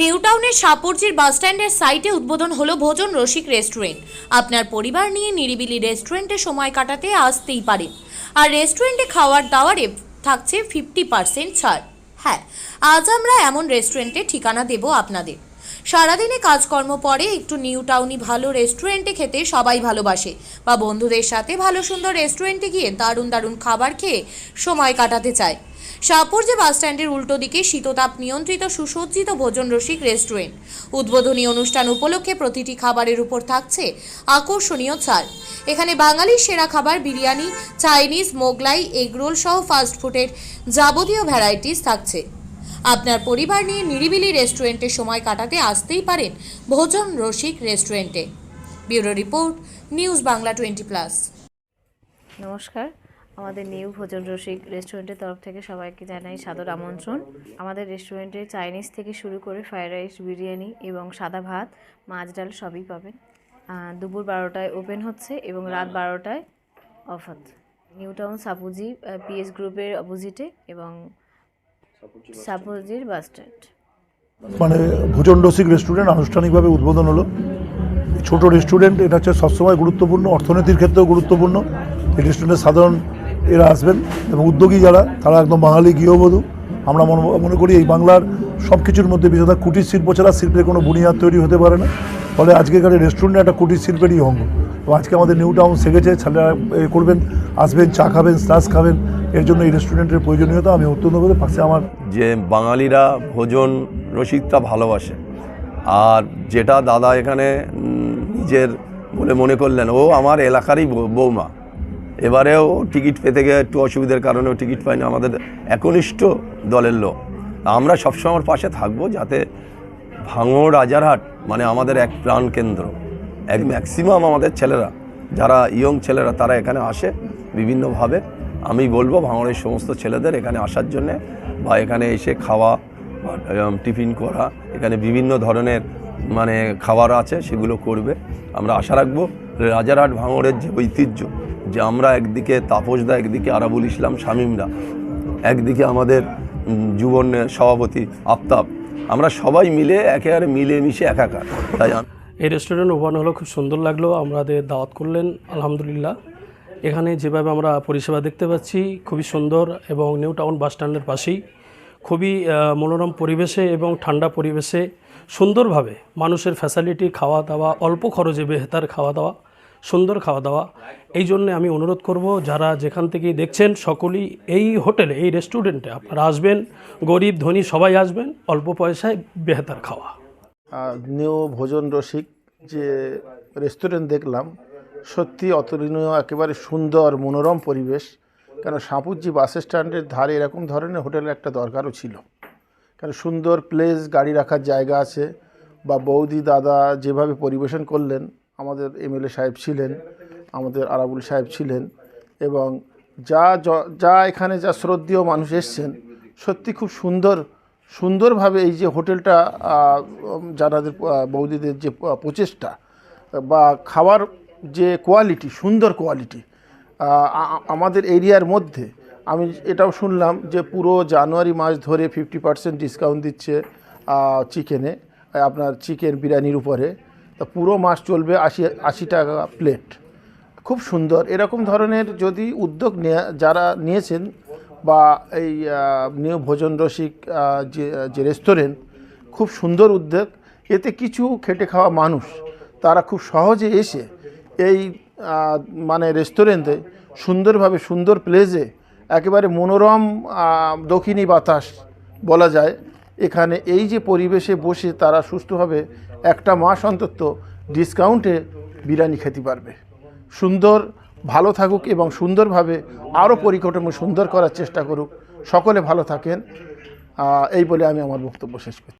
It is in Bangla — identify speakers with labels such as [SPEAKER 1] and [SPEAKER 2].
[SPEAKER 1] নিউ টাউনের সাপুরজির বাসস্ট্যান্ডের সাইটে উদ্বোধন হলো ভোজন রসিক রেস্টুরেন্ট। আপনার পরিবার নিয়ে নিরিবিলি রেস্টুরেন্টে সময় কাটাতে আসতেই পারে। আর রেস্টুরেন্টে খাওয়ার দাওয়ারে থাকছে ফিফটি পার্সেন্ট ছাড়। হ্যাঁ আজ আমরা এমন রেস্টুরেন্টে ঠিকানা দেব আপনাদের। সারাদিনে কাজকর্ম পরে একটু নিউ টাউনি ভালো রেস্টুরেন্টে খেতে সবাই ভালোবাসে বা বন্ধুদের সাথে ভালো সুন্দর রেস্টুরেন্টে গিয়ে দারুণ দারুণ খাবার খেয়ে সময় কাটাতে চায়। শাহপুরজে বাসস্ট্যান্ডের উল্টো দিকে শীততাপ নিয়ন্ত্রিত সুসজ্জিত ভোজন রসিক রেস্টুরেন্ট। উদ্বোধনী অনুষ্ঠান উপলক্ষে প্রতিটি খাবারের উপর থাকছে আকর্ষণীয় ছাড়। এখানে বাঙালির সেরা খাবার বিরিয়ানি, চাইনিজ মোগলাই এগরোল সহ ফাস্টফুডের যাবতীয় ভ্যারাইটিস থাকছে। আপনার পরিবার নিয়ে নিরিবিলি রেস্টুরেন্টে সময় কাটাতে আসতেই পারেন ভোজন রসিক রেস্টুরেন্টে। Bureau report, news Bangla twenty plus.
[SPEAKER 2] নমস্কার। আমাদের নিউ ভোজন রসিক রেস্টুরেন্টের তরফ থেকে সবাইকে জানাই সাদর আমন্ত্রণ। আমাদের রেস্টুরেন্টে চাইনিজ থেকে শুরু করে ফ্রাইড রাইস বিরিয়ানি এবং সাদা ভাত মাছ ডাল সবই পাবেন। দুপুর বারোটায় ওপেন হচ্ছে এবং রাত বারোটায় অফ হচ্ছে। নিউ টাউন সাপুজি পিএস গ্রুপের অপোজিটে এবং সাপুজির বাস স্ট্যান্ড
[SPEAKER 3] মানে ভোজন রসিক রেস্টুরেন্ট আনুষ্ঠানিকভাবে উদ্বোধন হলো। ছোট রেস্টুরেন্ট এটা হচ্ছে সবসময় গুরুত্বপূর্ণ অর্থনীতির ক্ষেত্রেও গুরুত্বপূর্ণ। এই রেস্টুরেন্টে সাধারণ এরা আসবেন এবং উদ্যোগী যারা, তারা একদম বাঙালি গৃহবধূ। আমরা মনে করি এই বাংলার সব কিছুর মধ্যে বিশেষত কুটির শিল্প ছাড়া শিল্পের কোনো বুনিয়াদ তৈরি হতে পারে না। ফলে আজকেকার রেস্টুরেন্ট একটা কুটির শিল্পেরই অঙ্গ। তো আজকে আমাদের নিউ টাউন সেগেছে, ছেলেরা করবেন, আসবেন, চা খাবেন স্ন্যাক্স খাবেন। এর জন্য এই রেস্টুরেন্টের প্রয়োজনীয়তা আমি অত্যন্ত করে পাশে আমার
[SPEAKER 4] যে বাঙালিরা ভোজন রসিকতা ভালোবাসে, আর যেটা দাদা এখানে নিজের বলে মনে করলেন, ও আমার এলাকারই বৌমা। এবারেও টিকিট পেতে গিয়ে একটু অসুবিধার কারণেও টিকিট পাইনি আমাদের একনিষ্ঠ দলের লোক। আমরা সবসময় পাশে থাকব যাতে ভাঙড় রাজারহাট মানে আমাদের এক প্রাণ কেন্দ্র, এক ম্যাক্সিমাম আমাদের ছেলেরা, যারা ইয়ং ছেলেরা, তারা এখানে আসে বিভিন্নভাবে। আমি বলব ভাঙড়ের সমস্ত ছেলেদের এখানে আসার জন্যে বা এখানে এসে খাওয়া টিফিন করা, এখানে বিভিন্ন ধরনের মানে খাবার আছে সেগুলো করবে। আমরা আশা রাখব রাজারহাট ভাঙড়ের যে ঐতিহ্য, যে আমরা একদিকে তাপসদা, একদিকে আরাবুল ইসলাম শামীমরা, একদিকে আমাদের যুবনের সভাপতি আফতাব, আমরা সবাই মিলে একেবারে মিলে মিশে একাকার, তাই
[SPEAKER 5] এই রেস্টুরেন্ট ওপেন হলো, খুব সুন্দর লাগল, আমাদের দাওয়াত করলেন, আলহামদুলিল্লাহ। এখানে যেভাবে আমরা পরিষেবা দেখতে পাচ্ছি, খুবই সুন্দর এবং নিউ টাউন বাস স্ট্যান্ডের পাশেই, খুবই মনোরম পরিবেশে এবং ঠান্ডা পরিবেশে সুন্দরভাবে মানুষের ফ্যাসিলিটি খাওয়া দাওয়া অল্প খরচে বেহতার খাওয়া দাওয়া সুন্দর খাওয়া দাওয়া এই জন্য আমি অনুরোধ করব, যারা যেখান থেকে দেখছেন, সকলেই এই হোটেলে, এই রেস্টুরেন্টে আপনারা আসবেন। গরিব, ধনী সবাই আসবেন, অল্প পয়সায় বেহতার খাওয়া।
[SPEAKER 6] নিউ ভোজন রসিক যে রেস্টুরেন্ট দেখলাম, সত্যি অতুলনীয়, একেবারে সুন্দর, মনোরম পরিবেশ। কেন, সাপুজি বাস স্ট্যান্ডের ধারে এরকম ধরনের হোটেলের একটা দরকারও ছিল। কারণ সুন্দর প্লেস গাড়ি রাখার জায়গা আছে। বা বৌদি, দাদা যেভাবে পরিবেশন করলেন, আমাদের এমএলএ সাহেব ছিলেন, আমাদের আরাবুল সাহেব ছিলেন এবং যা যা এখানে যা শ্রদ্ধেয় মানুষ এসছেন, সত্যি খুব সুন্দর, সুন্দরভাবে এই যে হোটেলটা যারাদের বৌদিদের যে প্রচেষ্টা বা খাওয়ার যে কোয়ালিটি সুন্দর কোয়ালিটি আমাদের এরিয়ার মধ্যে আমি এটাও শুনলাম যে পুরো জানুয়ারি মাস ধরে ফিফটি পার্সেন্ট ডিসকাউন্ট দিচ্ছে চিকেনে আপনার চিকেন বিরিয়ানির উপরে। তা পুরো মাস চলবে আশি আশি টাকা প্লেট খুব সুন্দর। এরকম ধরনের যদি উদ্যোগ নেয়া, যারা নিয়েছেন বা এই নিউ ভোজন রসিক যে যে রেস্টুরেন্ট খুব সুন্দর উদ্যোগ। এতে কিছু খেটে খাওয়া মানুষ, তারা খুব সহজে এসে এই মানে রেস্টুরেন্টে সুন্দরভাবে সুন্দর প্লেসে একেবারে মনোরম দক্ষিণী বাতাস বলা যায়। এখানে এই যে পরিবেশে বসে তারা সুস্থভাবে একটা মাস অন্তত ডিসকাউন্টে বিরিয়ানি খেতে পারবে। সুন্দর, ভালো থাকুক এবং সুন্দরভাবে আরও পরিকাঠামো সুন্দর করার চেষ্টা করুক। সকলে ভালো থাকেন। এই বলে আমি আমার বক্তব্য শেষ করছি।